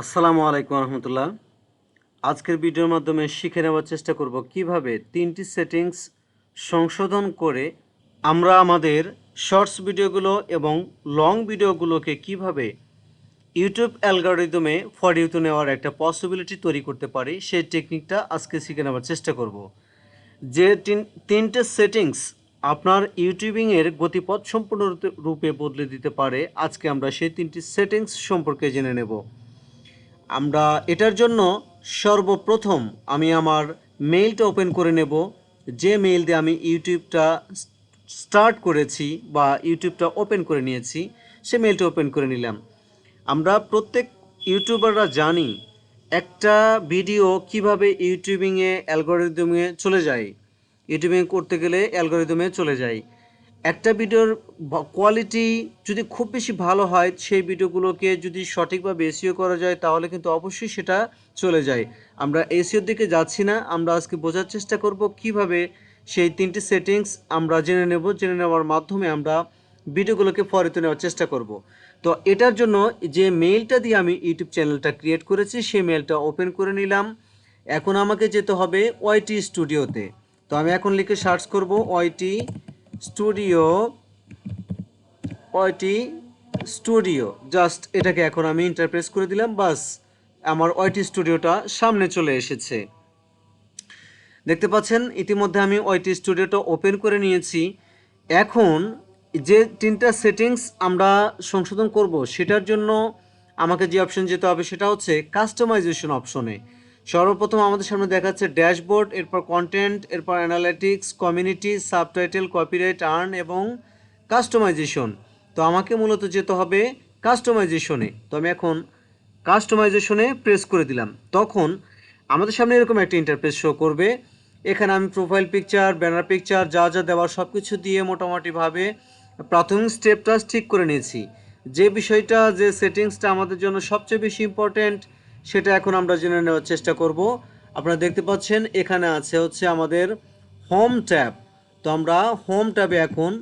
আসসালামু আলাইকুম রহমতুল্লাহ। আজকের ভিডিওর মাধ্যমে শিখে নেওয়ার চেষ্টা করব কীভাবে তিনটি সেটিংস সংশোধন করে আমরা আমাদের শর্টস ভিডিওগুলো এবং লং ভিডিওগুলোকে কীভাবে ইউটিউব অ্যালগোরিদমে ফর ইউতে নেওয়ার একটা পসিবিলিটি তৈরি করতে পারি, সেই টেকনিকটা আজকে শিখে নেওয়ার চেষ্টা করব। যে তিন- তিনটে সেটিংস আপনার ইউটিউবিংয়ের গতিপথ সম্পূর্ণ রূপে- রূপে বদলে দিতে পারে, আজকে আমরা সেই তিনটি সেটিংস সম্পর্কে জেনে নেব। আমরা এটার জন্য সর্বপ্রথম আমি আমার মেইলটা ওপেন করে নেব। যে মেইল দিয়ে আমি ইউটিউবটা স্টার্ট করেছি বা ইউটিউবটা ওপেন করে নিয়েছি, সে মেইলটা ওপেন করে নিলাম। আমরা প্রত্যেক ইউটিউবাররা জানি একটা ভিডিও কীভাবে ইউটিউবিংয়ে অ্যালগোরিদমে চলে যায়। ইউটিউবিং করতে গেলে অ্যালগোরিদমে চলে যায়। একটা ভিডিওর কোয়ালিটি যদি খুব বেশি ভালো হয়, সেই ভিডিওগুলোকে যদি সঠিকভাবে এসিও করা যায়, তাহলে কিন্তু অবশ্যই সেটা চলে যায়। আমরা এসিওর দিকে যাচ্ছি না, আমরা আজকে বোঝার চেষ্টা করব কীভাবে সেই তিনটি সেটিংস আমরা জেনে নেব, জেনে নেওয়ার মাধ্যমে আমরা ভিডিওগুলোকে ফরিতে নেওয়ার চেষ্টা করব। তো এটার জন্য যে মেইলটা দিয়ে আমি ইউটিউব চ্যানেলটা ক্রিয়েট করেছি, সেই মেইলটা ওপেন করে নিলাম। এখন আমাকে যেতে হবে ওয়াইটি স্টুডিওতে তো। আমি এখন লিখে সার্চ করব YT studio, YT studio. Just এটাকে এখন আমি ইন্টারপ্রেস করে দিলাম, বাস আমার ওয়াইটি স্টুডিওটা সামনে চলে এসেছে। দেখতে পাচ্ছেন, ইতিমধ্যে আমি ওয়াইটি স্টুডিওটা ওপেন করে নিয়েছি। এখন যে তিনটা সেটিংস আমরা সংশোধন করব, সেটার জন্য আমাকে যে অপশন যেতে হবে সেটা হচ্ছে কাস্টমাইজেশন অপশনে সর্বপ্রথম আমাদের সামনে দেখাচ্ছে ড্যাশবোর্ড, এরপর কন্টেন্ট এরপর analytics community subtitle copyright earn এবং কাস্টমাইজেশন তো আমাকে মূলত যেতে হবে কাস্টমাইজেশনে তো আমি এখন কাস্টমাইজেশনে প্রেস করে দিলাম। তখন আমাদের সামনে এরকম একটা ইন্টারফেস শো করবে। এখানে আমি প্রোফাইল পিকচার ব্যানার পিকচার যা যা দেওয়ার সব কিছু দিয়ে মোটামুটিভাবে প্রাথমিক স্টেপটা ঠিক করে নিয়েছি। যে বিষয়টা, যে সেটিংসটা আমাদের জন্য সবচেয়ে বেশি ইম্পর্ট্যান্ট সেটা এখন আমরা জেনে নেওয়ার চেষ্টা করব। আপনারা দেখতে পাচ্ছেন, এখানে আছে হচ্ছে আমাদের হোম ট্যাব তো আমরা হোম ট্যাবে এখন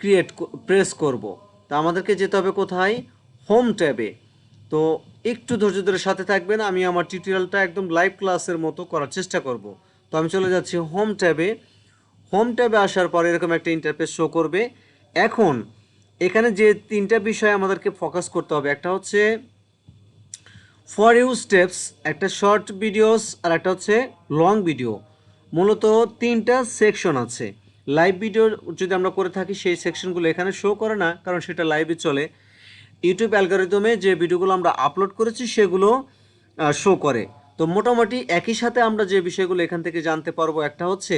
ক্রিয়েট প্রেস করব। তো আমাদেরকে যেতে হবে কোথায়? হোম ট্যাবে তো একটু ধৈর্য ধরে সাথে থাকবেন, আমি আমার টিউটোরিয়ালটা একদম লাইভ ক্লাসের মতো করার চেষ্টা করব। তো আমি চলে যাচ্ছি হোম ট্যাবে হোম ট্যাবে আসার পর এরকম একটা ইন্টারফেস শো করবে। এখন, এখানে যে তিনটা বিষয় আমাদেরকে ফোকাস করতে হবে, একটা হচ্ছে ফর ইউ স্টেপস একটা শর্ট ভিডিওস আর একটা হচ্ছে লং ভিডিও মূলত তিনটা সেকশন আছে। লাইভ ভিডিও যদি আমরা করে থাকি, সেই সেকশনগুলো এখানে শো করে না, কারণ সেটা লাইভে চলে। ইউটিউব অ্যালগোরিদমে যে ভিডিওগুলো আমরা আপলোড করেছি, সেগুলো শো করে। তো মোটামুটি একই সাথে আমরা যে বিষয়গুলো এখান থেকে জানতে পারব, একটা হচ্ছে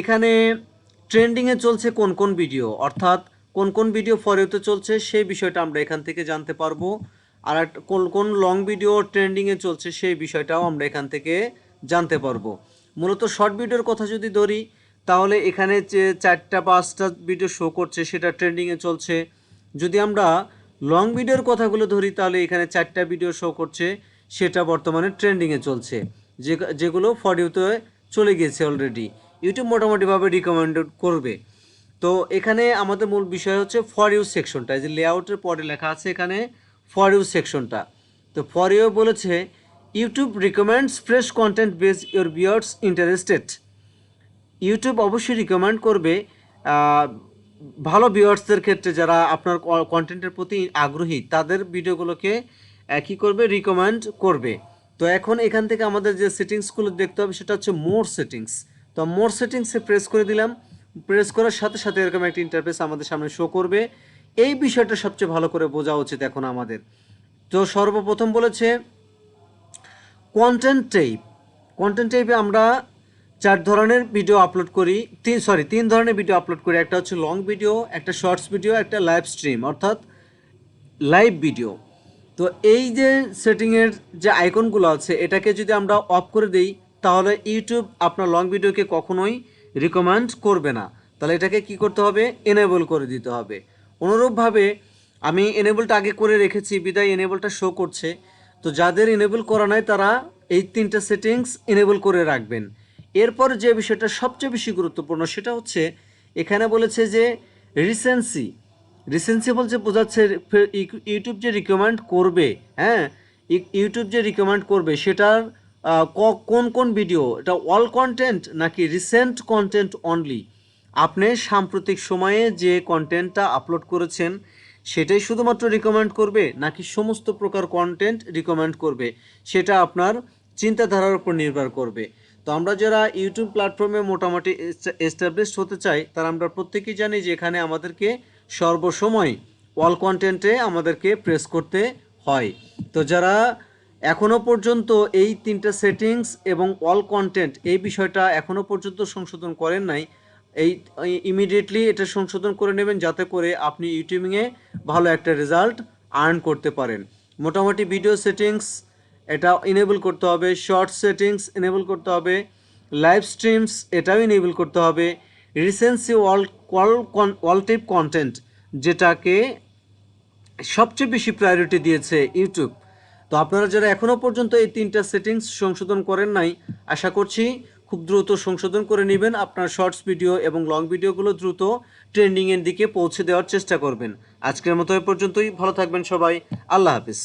এখানে ট্রেন্ডিংয়ে চলছে কোন কোন ভিডিও অর্থাৎ কোন কোন ভিডিও ফরেতে চলছে, সেই বিষয়টা আমরা এখান থেকে জানতে পারব। আর কোন কোন লং ভিডিও ট্রেন্ডিংয়ে চলছে সেই বিষয়টাও আমরা এখান থেকে জানতে পারব। মূলত শর্ট ভিডিওর কথা যদি ধরি, তাহলে এখানে যে চারটা, পাঁচটা ভিডিও শো করছে, সেটা ট্রেন্ডিংয়ে চলছে। যদি আমরা লং ভিডিওর কথাগুলো ধরি, তাহলে এখানে চারটা ভিডিও শো করছে, সেটা বর্তমানে ট্রেন্ডিংয়ে চলছে। যে, যেগুলো ইউতে চলে গিয়েছে অলরেডি ইউটিউব মোটামুটিভাবে রিকমেন্ডেড করবে। তো এখানে আমাদের মূল বিষয় হচ্ছে ফর ইউ সেকশনটা যে লেআউটের পরে লেখা আছে এখানে ফর ইউ সেকশনটা তো ফর ইউ বলেছে YouTube recommends fresh content base your viewers interested YouTube অবশ্যই রিকমেন্ড করবে ভালো ভিউয়ার্সদের ক্ষেত্রে যারা আপনার কন্টেন্টের প্রতি আগ্রহী, তাদের ভিডিওগুলোকে কী করবে? রিকমেন্ড করবে। তো এখন এখান থেকে আমাদের যে সেটিংসগুলো দেখতে হবে, সেটা হচ্ছে মোর সেটিংস তো মোর সেটিংসে প্রেস করে দিলাম। প্রেস করার সাথে সাথে এরকম একটা ইন্টারফেস আমাদের সামনে শো করবে। এই বিষয়টা সবচেয়ে ভালো করে বোঝা উচিত এখন আমাদের। তো সর্বপ্রথম বলেছে কন্টেন্ট টাইপ কন্টেন্ট টাইপে আমরা চার ধরনের ভিডিও আপলোড করি, তিন সরি তিন ধরনের ভিডিও আপলোড করি। একটা হচ্ছে লং ভিডিও একটা শর্টস ভিডিও একটা লাইভ স্ট্রিম অর্থাৎ লাইভ ভিডিও তো এই যে সেটিংয়ের যে আইকনগুলো আছে, এটাকে যদি আমরা অফ করে দিই, তাহলে ইউটিউব আপনার লং ভিডিওকে কখনোই রিকমেন্ড করবে না। তাহলে এটাকে কি করতে হবে? এনেবল করে দিতে হবে। অনুরূপভাবে আমি এনেবলটা আগে করে রেখেছি, বিদায় এনেবলটা শো করছে। তো যাদের এনেবল করা নাই, তারা এই তিনটা সেটিংস এনেবল করে রাখবেন। এরপর যে বিষয়টা সবচেয়ে বেশি গুরুত্বপূর্ণ, সেটা হচ্ছে, এখানে বলেছে যে রিসেন্সি রিসেন্সি বলছে বোঝাচ্ছে ইউটিউব যে রিকমেন্ড করবে হ্যাঁ? ইউটিউব যে রিকমেন্ড করবে, সেটার কোন কোন ভিডিও এটা অল কন্টেন্ট নাকি রিসেন্ট কন্টেন্ট অনলি আপনি সাম্প্রতিক সময়ে যে কন্টেন্টটা আপলোড করেছেন, সেটাই শুধুমাত্র রিকমেন্ড করবে নাকি সমস্ত প্রকার কন্টেন্ট রিকমেন্ড করবে, সেটা আপনার চিন্তাধারার উপর নির্ভর করবে। তো আমরা যারা ইউটিউব প্ল্যাটফর্মে মোটামুটি এস্টাবলিশড হতে চাই, তারা আমরা প্রত্যেকেই জানি যে এখানে আমাদেরকে সর্বসময় অল কন্টেন্টে আমাদেরকে প্রেস করতে হয়। তো যারা এখনও পর্যন্ত এই তিনটা সেটিংস এবং অল কন্টেন্ট এই বিষয়টা এখনও পর্যন্ত সংশোধন করেন নাই এই ইমিডিয়েটলি এটা সংশোধন করে নেবেন যাতে করে আপনি ইউটিউবিংয়ে ভালো একটা রেজাল্ট আর্ন করতে পারেন। মোটামুটি ভিডিও সেটিংস এটা ইনেবল করতে হবে শর্ট সেটিংস এনেবল করতে হবে লাইভ স্ট্রিমস এটাও ইনেবল করতে হবে recency all call all type content যেটাকে সবচেয়ে বেশি প্রায়োরিটি দিয়েছে ইউটিউব তো আপনারা যারা এখনও পর্যন্ত এই তিনটা সেটিংস সংশোধন করেন নাই, আশা করছি খুব দ্রুত সংশোধন করে নেবেন। আপনার শর্টস ভিডিও এবং লং ভিডিওগুলো দ্রুত ট্রেন্ডিংয়ের দিকে পৌঁছে দেওয়ার চেষ্টা করবেন। আজকের মতো এ পর্যন্তই। ভালো থাকবেন সবাই। আল্লাহ হাফিজ।